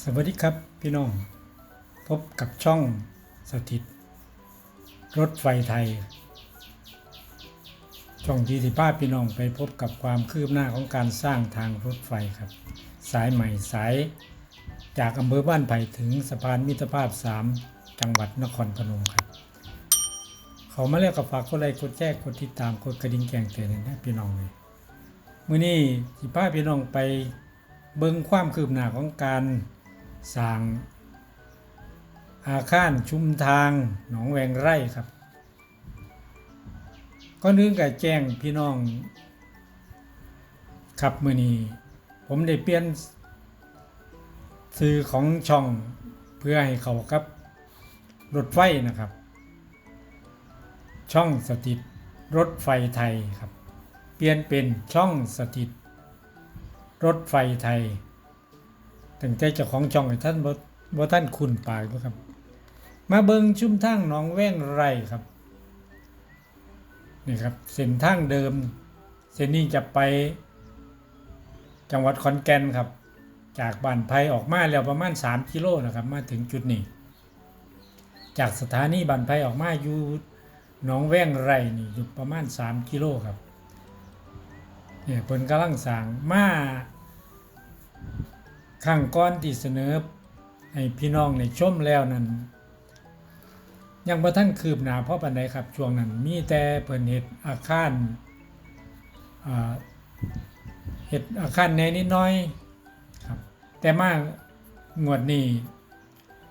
สวัสดีครับพี่น้อง พบกับช่องสถิต รถไฟไทย ช่องที่ที่ป้าพี่น้องไปพบกับความคืบหน้าของการสร้างทางรถไฟครับ สายใหม่สาย จากอำเภอบ้านไผ่ถึงสะพานมิตรภาพ 3 จังหวัดนครพนมครับ เขามาแล้วกับฝากกดไลค์กดแชร์กดติดตามกดกระดิ่งแจ้งเตือนให้นะพี่น้องเลยมื้อนี้สิพาพี่น้องไปเบิ่งความคืบหน้าของการ สร้างอาคารชุมทางหนองแวงไร่ครับก็นึงกับแจ้งพี่น้องครับมือนี้ผมได้เปลี่ยนซื้อของช่องเพื่อให้เขากับรถไฟนะครับ ช่องสถิตรถไฟไทยครับ เปลี่ยนเป็นช่องสถิตรถไฟไทย ตั้งแต่เจ้าของช่องให้ท่านบ่บ่ท่านคุ้นปากบ่ครับ มาเบิงชุมทางหนองแว่งไร่ครับนี่ครับเส้นทางเดิม เส้นนี้จะไป จังหวัดขอนแก่นครับ จากบ้านไผ่ออกมาแล้วประมาณ 3 กิโลนะครับ มาถึงจุดนี้ จากสถานีบ้านไผ่ออกมาอยู่หนองแว่งไร่นี่อยู่ประมาณ 3 กิโลครับเนี่ยเพิ่นกำลังสร้างมา ข้างก้อนที่เสนอให้พี่น้องในชมแล้วนั้น ยังบ่ท่านคืบหน้าเพราะปันใดครับช่วงนั้น มีแต่เพิ่นเฮ็ดอาคารเฮ็ดอาคารแนนิดน้อยครับแต่มากงวดนี้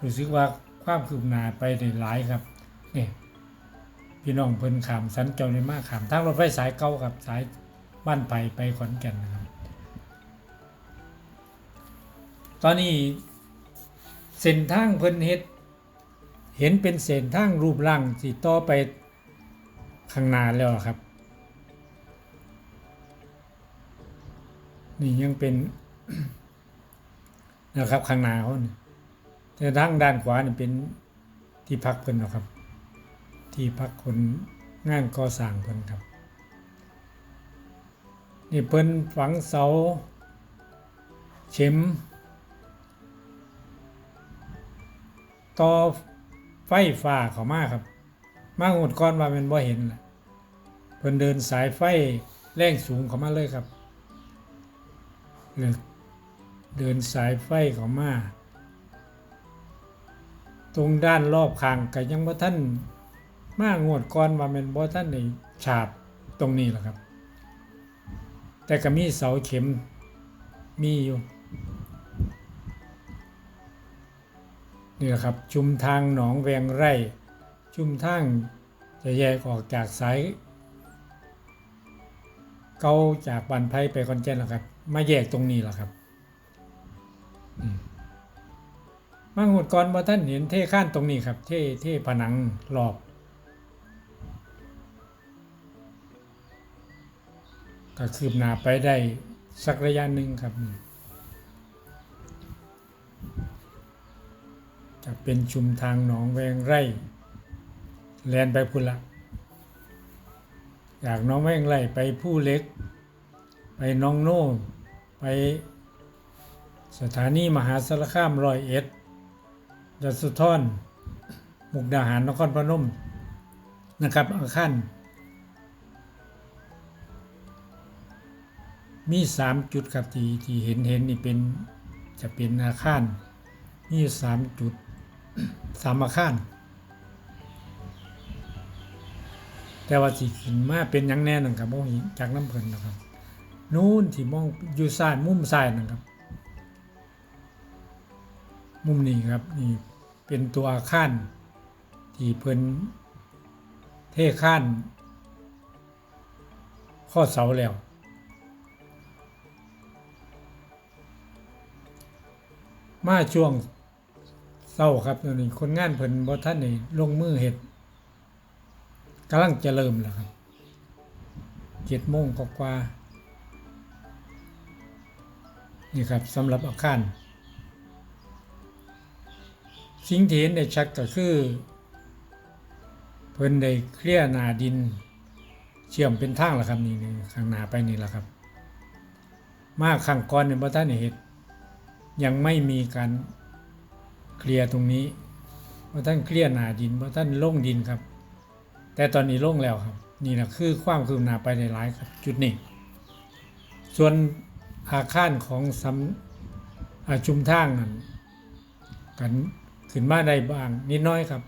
รู้สึกว่าความคืบหน้าไปได้หลายครับนี่พี่น้องเพิ่นขามสัญจรได้มากขามทางรถไฟสายเก่าครับสายบ้านไผ่ไปขอนแก่นนะครับ ตอนนี้เส้นทางเพิ่นเฮ็ดเห็นเป็นเส้นทางรูปร่างที่ต่อไปข้างหน้าแล้วครับ นี่ยังเป็นนะครับข้างหน้าเขานี่แต่ทางด้านขวานี่เป็นที่พักเพิ่นนะครับ ที่พักคนงานก่อสร้างเพิ่นครับนี่เพิ่นฝังเสาเข็ม ต่อไฟฟ้าเขามาครับ มาหดก้อนว่ามันบ่เห็นเพิ่นเดินสายไฟแรงสูงเขามาเลยครับเลยเดินสายไฟเขามา ตรงด้านรอบข้างก็ยังบ่ท่านมางวดก่อนว่ามันบ่ท่านได้ฉาบตรงนี้แหละครับ แต่ก็มีเสาเข็มมีอยู่ นี่แหละครับ ชุมทางหนองแวงไร่ ชุมทางจะแยกออกจากสาย เกาจากบันไพไปคอนแก่นแหละครับ มาแยกตรงนี้แหละครับมมาหดก่อนว่าท่านเห็นเท่ข้านตรงนี้ครับ เท่เท่ผนังรอบก็คืบหน้าไปได้สักระยะหนึ่งครับ จะเป็นชุมทางหนองแวงไร่แลนไปพุละจากหน้องแวงไร่ไปผู้เล็ก ไปน้องโน่ไปสถานีมหาสารคามร้อยเอ็ดยศทรมุกดาหารนครพนมนะครับอาคารมีสามจุดครับที่ที่เห็นเห็นนี่เป็นจะเป็นอาคารมีสามจุด สามอาคารแต่ว่าสิขึ้นมาเป็นยังแน่นั่นครับบ่เห็นจากน้ำเพิ่นนะครับนู้นที่มองอยู่ซ้ายมุมซ้ายนั่นครับ มุมนี้ครับนี่เป็นตัวอาคารที่เพิ่นเทข้านข้อเสาแล้ว มาช่วง ศร้าครับตอนนี้คนงานเพิ่นบ่ท่านนี่ลงมือเฮ็ดกำลังจะเริ่มแล้วครับเจ็ดโมงกว่านี่ครับสำหรับอาคารสิ่งที่เห็นได้ชัดก็คือ เพิ่นได้เคลียร์หนาดิน เชื่อมเป็นทางแล้วครับนี่นี่ข้างหน้าไปนี่แหละครับ มาข้างก่อนเนี่ยบ่ท่านได้เฮ็ดยังไม่มีการ เคลียร์ตรงนี้เพราะท่านเคลียร์หนาดินเพราะท่านโล่งดินครับ แต่ตอนนี้โล่งแล้วครับ นี่นะคือความคืบหน้าไปในหลายจุดนี้ ส่วนอาคารของสำอาชุมทางนั้นกันขึ้นมาได้บ้างนิดน้อยครับ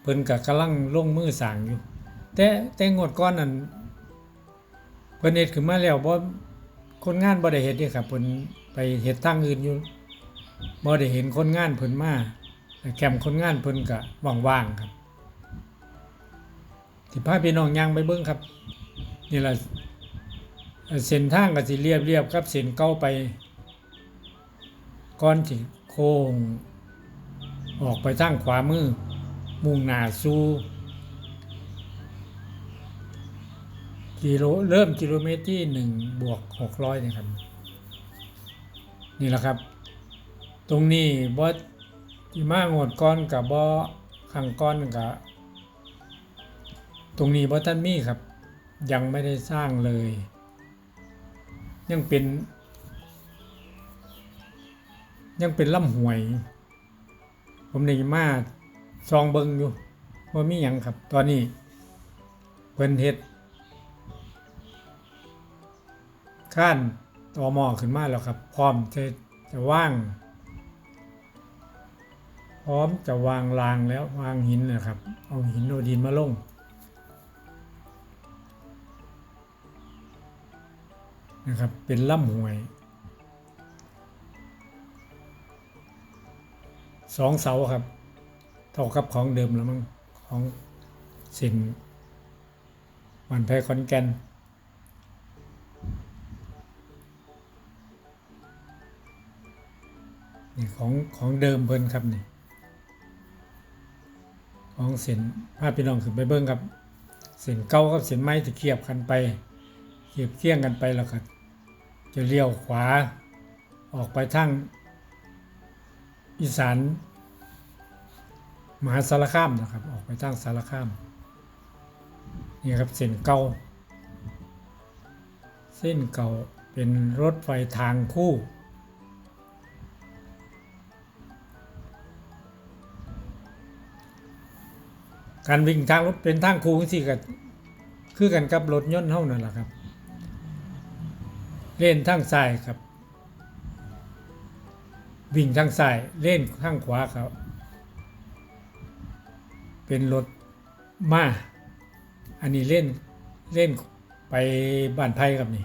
เพิ่นก็กำลังลงมือสางอยู่ แต่แต่งวดก้อนนั้นเพิ่นเฮ็ดขึ้นมาแล้วบ่คนงานบ่ได้เฮ็ดเด้ครับเพิ่นไปเฮ็ดทางอื่นอยู่ บ่ได้เห็นคนงานเพิ่นมาแต่แคมคนงานเพิ่นก็ว่างๆครับสิพาพี่น้องย่างไปเบิ่งครับ นี่ล่ะเส้นทางก็สิเรียบๆครับเส้นเก่าไปก่อนสิโค้งออกไปทางขวามือ มุ่งหน้าสู่กิโลเริ่มกิโลเมตรที่หนึ่งบวกหกร้อยนะครับ นี่แหละครับ ตรงนี้บอที่มางวดก้อนกับบอขังก้อนกับตรงนี้บอท่านมีครับ ยังไม่ได้สร้างเลย ยังเป็น ยังเป็นลำห่วย ผมได้มาซองเบิงอยู่ว่ามีหยังครับ ตอนนี้เพิ่นเฮ็ดขั้นต่อหมอขึ้นมาแล้วครับ พร้อมจะจะว่าง พร้อมจะวางรางแล้ววางหินนะครับ เอาหินเอดินมาลง นะครับ เป็นล่ำห่วยสองเสาครับเท่ากับของเดิมแล้วมั้งของสินวันแพรคอนแกนนี่ของของเดิมเพิ่นครับนี่ ของเส้นภาพพี่น้องขึ้นไปเบิ้งครับเส้นเก่ากับเส้นใหม่ที่เคียบกันไปเคียบเคียงกันไปแล้วก็จะเลี้ยวขวา ออกไปทางอีสานมหาสารคามนะครับ ออกไปทางสารคามนี่ครับเส้นเก่าเส้นเก่าเป็นรถไฟทางคู่ การวิ่งทางรถเป็นทางคู่สิกับคือกันกับรถยนต์เท่านั่นแหละครับ เล่นทางซ้ายครับ วิ่งทางซ้ายเล่นทางขวาครับ เป็นรถมาอันนี้เล่นเล่นไปบ้านไผ่ครับนี่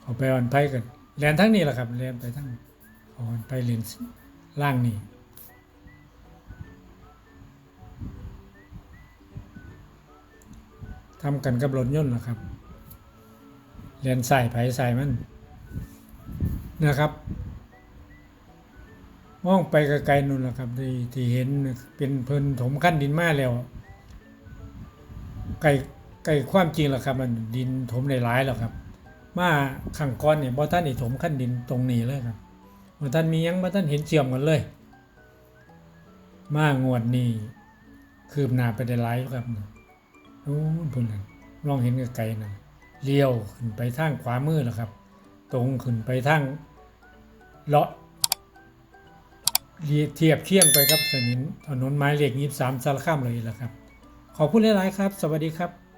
เอาไปบ้านไผ่กันแลนทั้งนี้แหละครับแลนไปทั้งเอาบ้านไผ่เลนล่างนี่ ทำกันกับรถยนต์นะครับแลนใส่ไผ่ใส่มันนะครับมองไปไกลๆนู่นแหละครับที่ที่เห็นเป็นเพิ่นถมขั้นดินมาแล้วไกลไกลความจริงแล้วครับ มันดินถมหลายแล้วครับ มาขังก้อนเนี่ยบ่ท่านได้ถมขั้นดินตรงนี้เลยครับบ่ท่านมียังบ่ท่านเห็นเชื่อมกันเลย มางวดนี้คืบหน้าไปได้หลายครับ โอ้พุ่นน่ะลองเห็นไกลๆนะเลี้ยวขึ้นไปทางขวามือแล้วครับ ตรงขึ้นไปทางเลาะเทียบเคียงไปครับสนินถนนไม้เหล็กยี่สามสารคามเลยและครับ ขอบคุณหลาย ๆ ครับ สวัสดีครับ